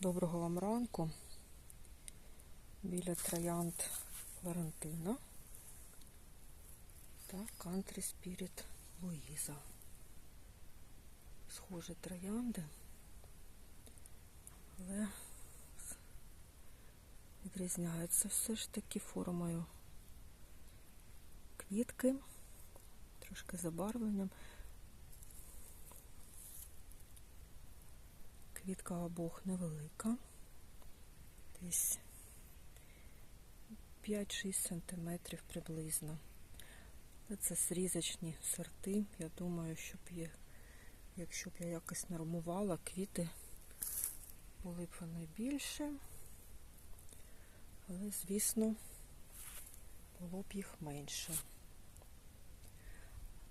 Доброго вам ранку. Біля троянд Валентина та Country Spirit Луїза. Схожі троянди, але відрізняються все ж таки формою квітки, трошки забарвленням. Квітка обох невелика, десь 5-6 сантиметрів приблизно. Це срізочні сорти. Я думаю, щоб є, якщо б я якось нормувала, квіти були б вони більше. Але, звісно, було б їх менше.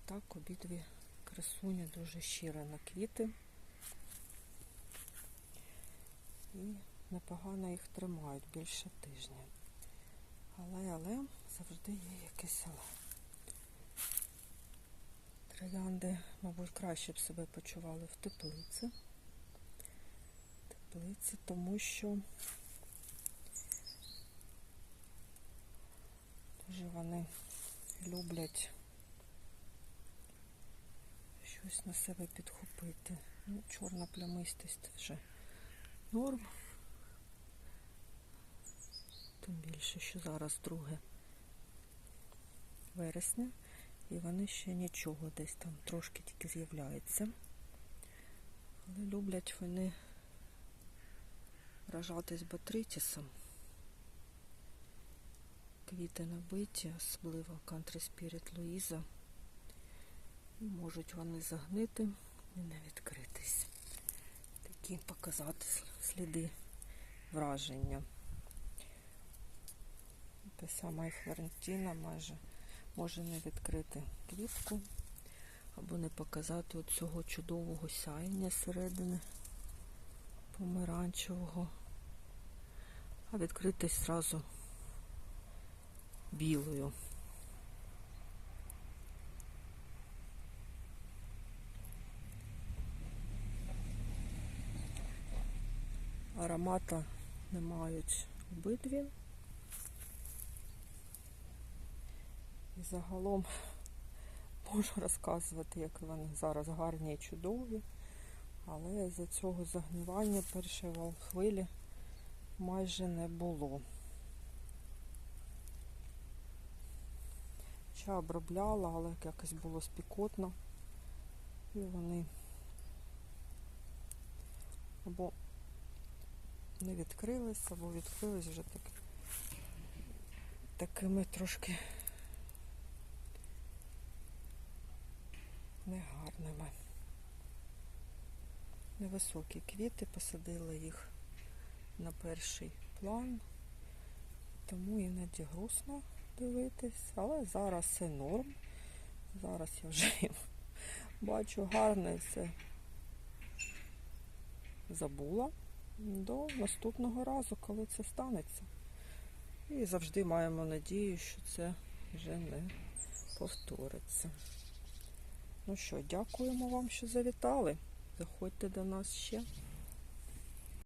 Так, обидві красуні дуже щиро на квіти. І непогано їх тримають більше тижня. Але, але завжди є якесь але. Троянди, мабуть, краще б себе почували в теплиці. Теплиці, тому що дуже вони люблять щось на себе підхопити. Ну, чорна плямистість вже норм. Тим більше, що зараз 2 вересня, і вони ще нічого десь там трошки тільки з'являються. Але люблять вони вражатись батритісом. Квіти набиті, особливо Country Spirit Луїза. Можуть вони загнити і не відкритись такі показати сліди враження. Те саме і Флорентіна майже може не відкрити квітку або не показати от цього чудового сяєння середини помаранчевого, а відкритись зразу білою. Аромата не мають обидві. І загалом можу розказувати, як вони зараз гарні і чудові, але за цього загнивання першої хвилі майже не було. Ще обробляла, але якось було спікотно. І вони або не відкрились, або відкрились вже так, такими трошки негарними. Невисокі квіти, посадила їх на перший план, тому іноді грустно дивитись, але зараз все норм. Зараз я вже бачу гарне все забула до наступного разу, коли це станеться. І завжди маємо надію, що це вже не повториться. Ну що, дякуємо вам, що завітали. Заходьте до нас ще.